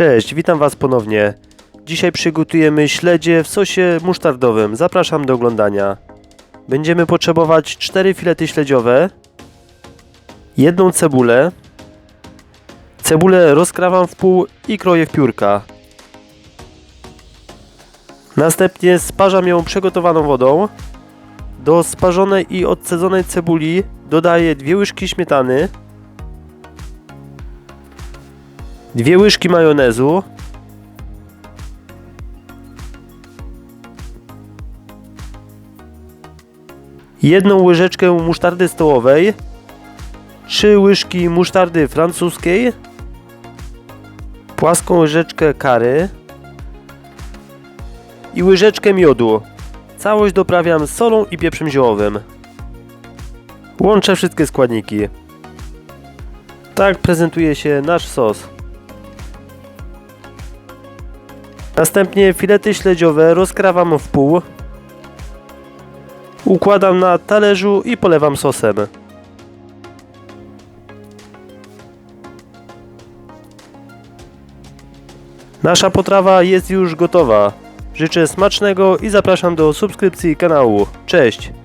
Cześć, witam Was ponownie. Dzisiaj przygotujemy śledzie w sosie musztardowym. Zapraszam do oglądania. Będziemy potrzebować 4 filety śledziowe, jedną cebulę. Cebulę rozkrawam w pół i kroję w piórka. Następnie sparzam ją przegotowaną wodą. Do sparzonej i odcedzonej cebuli dodaję dwie łyżki śmietany, dwie łyżki majonezu, jedną łyżeczkę musztardy stołowej, trzy łyżki musztardy francuskiej, płaską łyżeczkę kary i łyżeczkę miodu. Całość doprawiam solą i pieprzem ziołowym. Łączę wszystkie składniki. Tak prezentuje się nasz sos. Następnie filety śledziowe rozkrawam w pół. Układam na talerzu i polewam sosem. Nasza potrawa jest już gotowa. Życzę smacznego i zapraszam do subskrypcji kanału. Cześć!